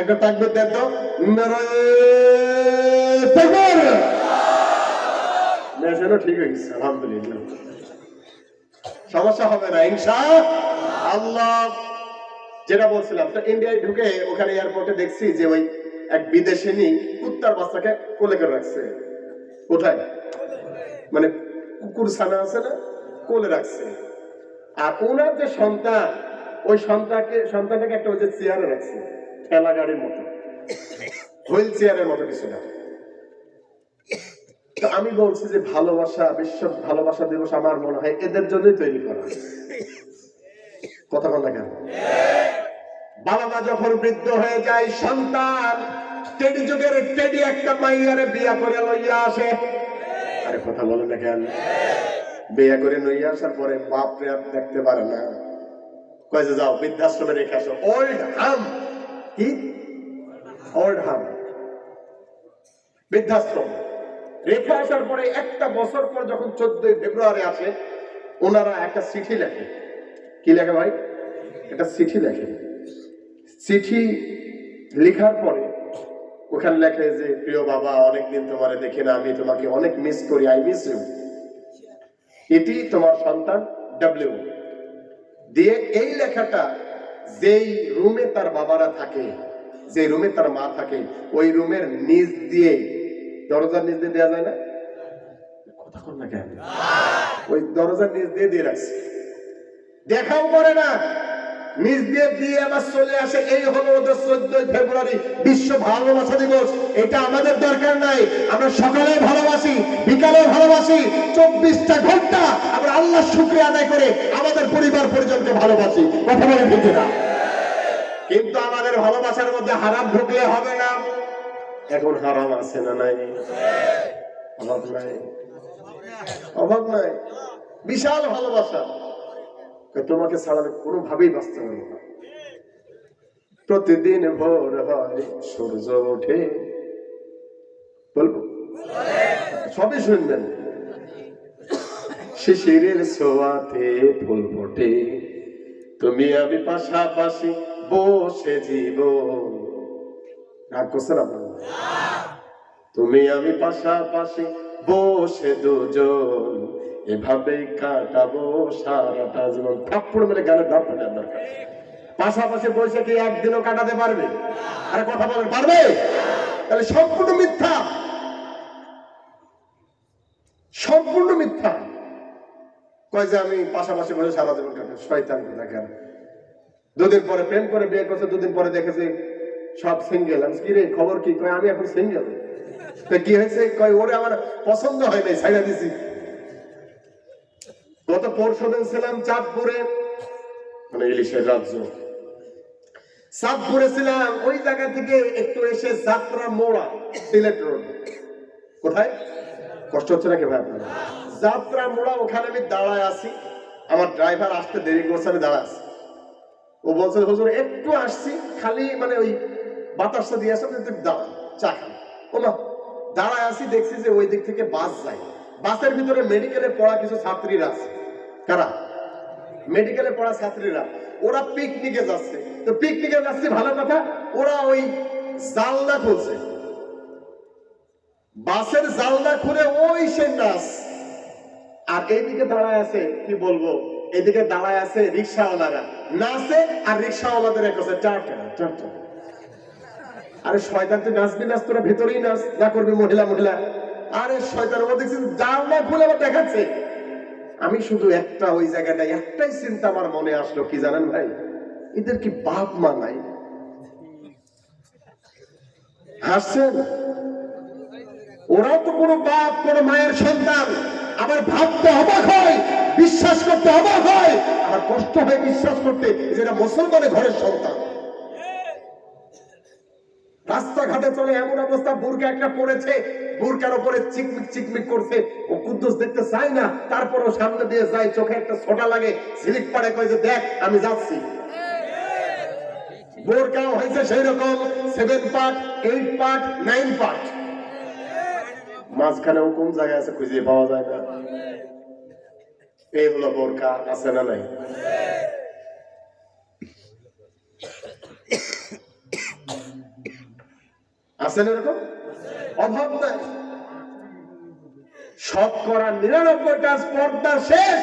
একটা তাকবে দেন ঠিক হয়ে আলহামদুলিল্লাহ। সমস্যা হবে না, ইনশা আল্লাহ। যেটা বলছিলাম, তো ইন্ডিয়ায় ঢুকে ওখানে এয়ারপোর্টে দেখছি যে ওই এক বিদেশিনী কুত্তার বাচ্চাকে কোলে করে রাখছে। কোথায়? মানে কুকুর ছানা আছে না? কোলে রাখছে। আর ওনার যে সন্তান, ওই সন্তানকে, সন্তানটাকে একটা ওই যে চেয়ারে রাখছে। ঠেলা গাড়ির মতো। হুইল চেয়ারের মতো কিছু না। আমি বলছি যে ভালোবাসা, বিশ্ব ভালোবাসা দিবস আমার মনে হয় এদের জন্যই তৈরি করা। কথা বল কেন? বাবা মা যখন বৃদ্ধ হয়ে যায়, সন্তান টেডি যুগের টেডি একটা মাইয়ারে বিয়া করে লইয়া আসে। আরে কথা বলে না কেন? বিয়া করে লইয়া আসার পরে বাপরে আর দেখতে পারে না। কয় যে যাও, বৃদ্ধাশ্রমে রেখে আসো। ওল্ড হাম। কি? ওল্ড হাম বৃদ্ধাশ্রম। রেখে আসার পরে একটা বছর পর যখন চোদ্দই ফেব্রুয়ারি আসে, ওনারা একটা চিঠি লেখে। কি লেখে ভাই? একটা চিঠি লেখে। চিঠি লেখার পরে ওখানে লেখে যে, প্রিয় বাবা, অনেকদিন তোমারে দেখি না, আমি তোমাকে অনেক মিস করি আই মিস ইউ এটি তোমার সন্তান ডাব্লিউ দিয়ে এই লেখাটা যেই রুমে তার বাবারা থাকে যে রুমে তার মা থাকে, ওই রুমের নিচ দিয়ে, দরজার নিচ দিয়ে দেওয়া যায় না? কথা কর না কেন? ওই দরজার নিচ দিয়ে দিয়ে রাখছে। দেখাও করে না। নিজ দিয়ে দিয়ে আবার চলে আসে, এই হলো ওদের ফেব্রুয়ারি বিশ্ব ভালোবাসা দিবস। এটা আমাদের দরকার নাই। আমরা সকালে ভালোবাসি বিকালে ভালোবাসি, চব্বিশটা ঘণ্টা আমরা আল্লাহ শুক্রিয়া আদায় করে আমাদের পরিবার পরিজনকে ভালোবাসি। কথা বলে ঠিক না কিন্তু আমাদের ভালোবাসার মধ্যে হারাম ঢুকলে হবে না। এখন হারাম আছে না নাই। অভাব নাই। বিশাল ভালোবাসা। তোমাকে ছাড়া আমি কোনোভাবেই বাঁচতে পারব না। প্রতিদিন ভোর হয় সূর্য ওঠে। বলব? সবই শুনবেন। শিশিরের সোয়াতে ফুল ফোটে। তুমি আমি পাশাপাশি বসে জীবন রাগ করছেন আপনার? তুমি আমি পাশাপাশি বসে দুজন। এভাবেই কাটাবো সারাটা জীবন। থাপ্পড় মেরে গানের ধাপ ফাটার দরকার পাশাপাশি বসে কি একদিনও কাটাতে পারবে? আরে কথা বলেন, পারবে? তাহলে সম্পূর্ণ মিথ্যা। সম্পূর্ণ মিথ্যা। কয় যে আমি পাশাপাশি বসে সারা জীবন কাটাবো? শয়তান দেখেন দুদিন পরে প্রেম করে বিয়ে করছে, দুদিন পরে দেখেছে সব সিঙ্গেল। আমি কি রে খবর কি? কয়, আমি এখন সিঙ্গেল। তো কি হয়েছে? কয়, ওরে আমার পছন্দ হয় নাই, ছাইড়া দিছি। গত পরশু দিন ছিলাম চাঁদপুরে মানে ইলিশের রাজ্য। চাঁদপুরে ছিলাম, ওই জায়গা থেকে একটু এসে যাত্রা মোড়া, সিলেট রোড। কোথায়? কষ্ট হচ্ছে নাকি ভাই আপনার? যাত্রা মোড়া, ওখানে আমি দাঁড়ায় আছি। আমার ড্রাইভার আসতে দেরি করছে, আমি দাঁড়ায় আছি। ও বলছে, হুজুর, একটু আসছি, খালি মানে ওই বাতাসটা দিয়ে আসছে একটু দাঁড়ান চা খান ও না দাঁড়ায় আসি দেখছি যে ওই দিক থেকে বাস যায়। বাসের ভিতরে মেডিকেলে পড়া কিছু ছাত্রীরা আছে। কারা? মেডিকেলে পড়া ছাত্রীরা। ওরা পিকনিকে যাচ্ছে। তো পিকনিকে যাচ্ছে ভালো কথা, ওরা ওই জানলা খুলছে। বাসের জানলা খুলে ওই সে নাচ। আর এইদিকে দাঁড়ায় আছে, কি বলব এদিকে দাঁড়ায় আছে রিক্সাওয়ালারা। নাচে আর রিক্সাওয়ালাদের এক আছে টাটা আরে শয়তান তুই নাচবি নাচ, তোরা ভেতরেই নাচ। যা করবি মহিলা মহিলা। আরে শয়তান, ও দেখছি জানলা খুলে আবার দেখাচ্ছে। আমি শুধু একটা ওই জায়গাটায় একটাই চিন্তা আমার মনে আসলো, কি জানেন ভাই? এদের কি বাপ মা নাই? হাসছেন? ওরাও তো কোনো বাপ, কোনো মায়ের সন্তান। আমার ভাবতে অবাক হয়, বিশ্বাস করতে অবাক হয়। আমার কষ্ট হয় বিশ্বাস করতে যেটা মুসলমানের ঘরের সন্তান। রাস্তাঘাটে চলে এমন অবস্থা, বুরকা একটা পড়েছে, বুরকার উপরে চিকমিক চিকমিক করছে, ও কুদ্দুস দেখতে চাই না, তারপরও সামনে দিয়ে যায়, চোখে একটা ছোটা লাগে স্লিপ পাড়ে কয় যে, দেখ, আমি যাচ্ছি। বোরকাও হয়েছে সেই রকম seven part eight part nine part মাঝখানেও কোন জায়গায় আছে খুঁজে পাওয়া যায় না। এই হলো বোরকা, আছে না নাই? আছেন এরকম? অভাব নাই। শতকরা নিরানব্বই কাজ পর্দা শেষ।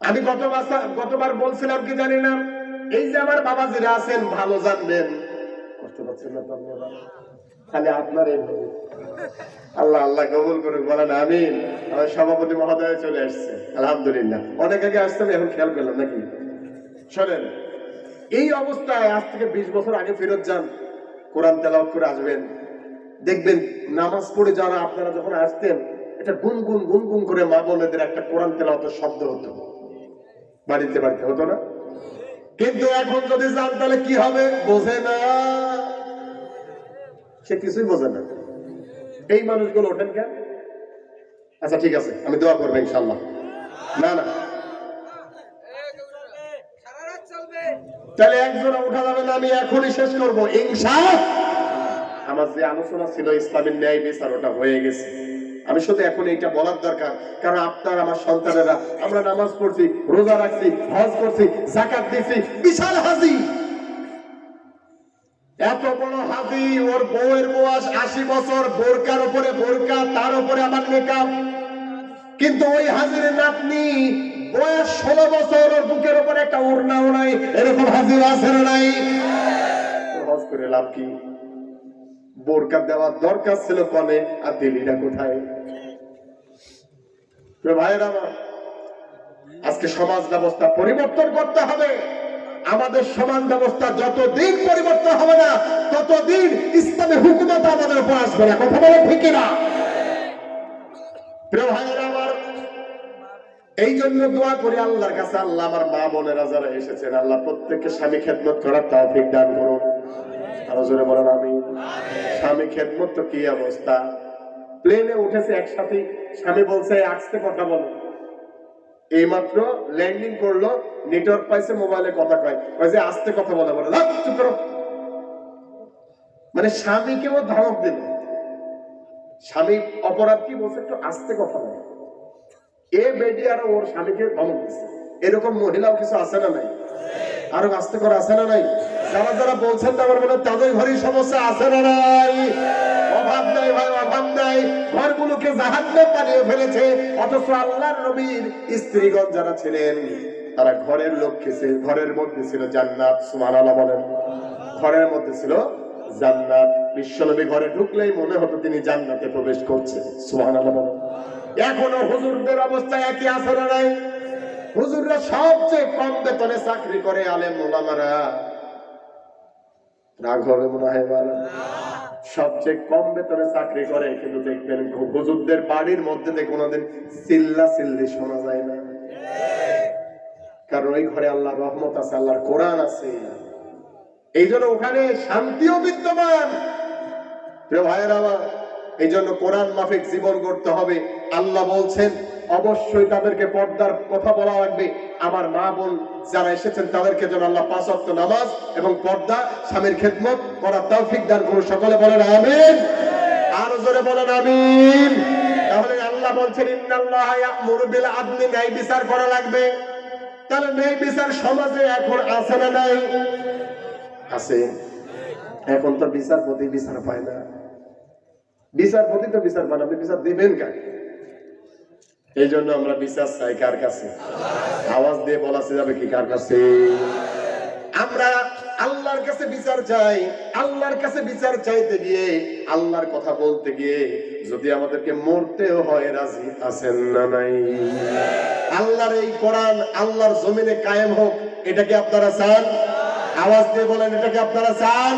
আমি গতবার গতবার বলছিলাম কি জানি না? এই যে আমার বাবা বাবাজিরা আছেন, ভালো জানবেন। আলহামদুলিল্লাহ। অনেক আগে আসছেন, এখন খেয়াল করলাম নাকি? শোনেন এই অবস্থায় আজ থেকে বিশ বছর আগে ফেরত যান, কোরআন তেলাওয়াত করে আসবেন। দেখবেন নামাজ পড়ে যারা আপনারা যখন আসতেন, এটা গুনগুন গুনগুন করে মা বোনেদের একটা কোরআন তেলাওয়াতের শব্দ হতো। বাড়িতে বাড়িতে হতো না? কিন্তু এখন যদি যান, তাহলে কি হবে? বোঝে না। সে কিছুই বোঝে না। এই মানুষগুলো ওঠেন কেন? আচ্ছা ঠিক আছে, আমি দোয়া করব ইনশাল্লাহ। না না। তাহলে একজনে উঠা যাবে না, আমি এখনই শেষ করব, ইনশা আমার যে আলোচনা ছিল, ইসলামের ন্যায় বিচার, ওটা হয়ে গেছে। আমি শুধু এখন এইটা বলার দরকার, কারণ আপনার, আমার সন্তানেরা, আমরা নামাজ পড়ছি, রোজা রাখছি, হজ করছি জাকাত দিছি, বিশাল হাজি। এত বড় হাজি, ওর বউয়ের বয়স আশি বছর, বোরকার উপরে বোরকা, তার উপরে আমার মেকআপ কিন্তু ওই হাজির নাতনি বছর ওর বুকের উপরে একটা ওড়নাও নাই, এরকম হাজির আছে নাই? হজ করে লাভ কি? বোরকা দেওয়ার দরকার ছিল আর কোথায়? আজকে সমাজ ব্যবস্থা পরিবর্তন করতে হবে। আমাদের সমাজ ব্যবস্থা যতদিন পরিবর্তন হবে না, ততদিন ইসলামী হুকুমত আমাদের উপর আসবে না। কথা বলে ঠিক না প্রিয় আমার এই জন্য দোয়া করি আল্লাহর কাছে আল্লাহ আমার মা বোনেরা যারা এসেছেন আল্লাহ প্রত্যেককে স্বামী খেদমত করার তৌফিক দান করুন। আরও জোরে বলেন আমি স্বামী খেদমত তো কি অবস্থা? প্লেনে উঠেছে একসাথে স্বামী বলছে আসতে কথা বলো। এইমাত্র ল্যান্ডিং করল নেটওয়ার্ক পাইছে মোবাইলে কথা কয়। কয় যে আস্তে কথা বলে বলে "লাগ, চুপ করো। মানে স্বামীকেও ধমক দিল। স্বামী অপরাধ কি বলছে? একটু আস্তে কথা বলে। এ আর ওর স্বামীকে ধমক দিচ্ছে এরকম মহিলাও কিছু আছে না নাই? আরও আস্তে করে আছে না নাই? যারা যারা বলছেন আমার মনে তাদের সমস্যা আছে না নাই? অভাব নাই ভাই, অভাব নাই। ঘরগুলোকে ফেলেছে। অথচ আল্লাহর নবীর স্ত্রীগণ যারা ছিলেন, তারা ঘরের লক্ষ্যে ছিল ঘরের মধ্যে ছিল জান্নাত সুমান সুবহানাল্লাহ বলেন। ঘরের মধ্যে ছিল জান্নাত। বিশ্বনবী ঘরে ঢুকলেই মনে হতো তিনি জান্নাতে প্রবেশ করছেন সুবহানাল্লাহ বলেন। এখনও হুজুরদের অবস্থা একই আছে নাই? হুজুররা সবচেয়ে কম বেতনে চাকরি করে আলেম ওলামারা। রাগ হবে মনে হয় সবচেয়ে কম বেতনে চাকরি করে, কিন্তু দেখবেন হুজুরদের বাড়ির মধ্যে চিল্লি শোনা যায় না। কারণ ওই ঘরে আল্লাহ রহমত আছে, আল্লাহর কোরআন আছে। এই জন্য ওখানে শান্তিও বিদ্যমান। প্রিয় ভাইয়ের আমার, এই জন্য কোরআন মাফিক জীবন করতে হবে। আল্লাহ বলছেন, অবশ্যই তাদেরকে পর্দার কথা বলা লাগবে। আমার মা বোন যারা এসেছেন, তাদেরকে যেন আল্লাহ পাঁচ ওয়াক্ত নামাজ এবং পর্দা, স্বামীর খেদমত করার তৌফিক দান করুন। সকলে বলেন আমিন। আরও জোরে বলেন আমিন। তাহলে আল্লাহ বলছেন, ইন্নাল্লাহ ন্যায় বিচার করা লাগবে। তাহলে ন্যায় বিচার সমাজে এখন আছে না নাই? আছে। এখন তো বিচারপতি বিচার পায় না। বিচারপতি তো বিচার পান আপনি বিচার দিবেন কাকে? এই জন্য আমরা বিচার চাই কার কাছে? আওয়াজ দিয়ে বলা যাবে কি কার কাছে? আমরা আল্লাহর কাছে বিচার চাই, আল্লাহর কাছে বিচার চাইতে গিয়ে, আল্লাহর কথা বলতে গিয়ে যদি আমাদেরকে মরতেও হয়, রাজি আছেন না নাই? আল্লাহর এই কোরআন আল্লাহর জমিনে কায়েম হোক, এটা কি আপনারা চান? আওয়াজ দিয়ে বলেন এটাকে আপনারা চান?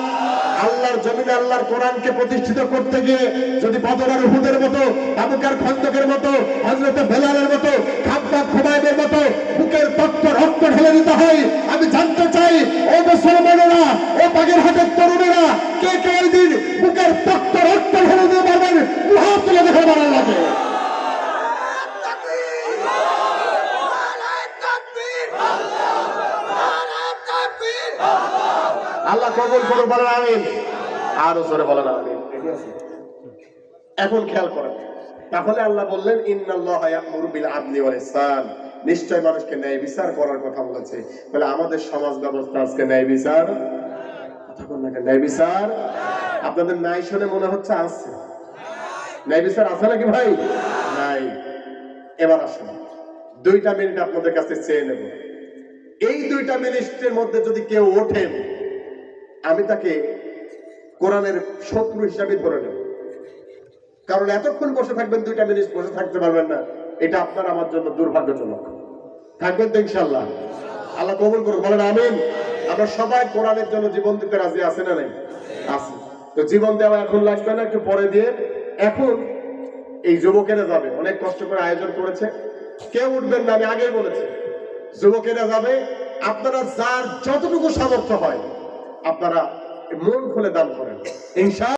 আল্লাহর জমিনে আল্লাহর কোরআনকে প্রতিষ্ঠিত করতে গিয়ে যদি বদরের হুদের মতো আবুকার খন্দকের মতো হজরত বেলালের মতো খাব্বাব খুবাইবের মতো বুকের তত্ত্ব রক্ত ঢেলে দিতে হয়, আমি জানতে চাই, ও মুসলমানেরা, ও বাগের হাতের তরুণেরা, কে কে দিন বুকের তত্ত্ব রক্ত ঢেলে দিতে পারবেন? দুহাত তুলে দেখে ভালো লাগে। বলেন আমিন। আরও জোরে বলেন আমিন। এখন খেয়াল করেন। তাহলে আল্লাহ বললেন, ইন্নাল্লাহ ইয়া'মুরু বিল আদলি ওয়াল ইহসান। নিশ্চয় মানুষকে ন্যায় বিচার করার কথা বলেছে। তাহলে আমাদের সমাজ ব্যবস্থা আজকে ন্যায় বিচার? ন্যায় স্যার আপনাদের নাই শুনে মনে হচ্ছে আসছে ন্যায় বিচার আছে নাকি ভাই? নাই। এবার আসুন। দুইটা মিনিট আপনাদের কাছে চেয়ে নেব। এই দুইটা মিনিটের মধ্যে যদি কেউ ওঠেন তাকে কোরআনের শত্রু হিসাবে ধরে নেব। কারণ এতক্ষণ বসে থাকবেন, দুইটা মিনিট বসে থাকতে পারবেন না। এটা আপনার আমার জন্য দুর্ভাগ্যজনক। থাকবেন তো ইনশাল্লাহ আল্লাহ কবুল করুন বলেন আমিন। আমরা সবাই কোরআনের জন্য জীবন দিতে রাজি আছে না নাই? আছে। তো জীবন দেওয়া এখন লাগবে না, একটু পরে দিয়ে। এখন এই যুবকেরা যাবে। অনেক কষ্ট করে আয়োজন করেছে। কেউ উঠবেন না, আমি আগেই বলেছি। যুবকেরা যাবে। আপনারা যার যতটুকু সামর্থ্য হয় আপনারা মন খুলে দান করেন। ইনশা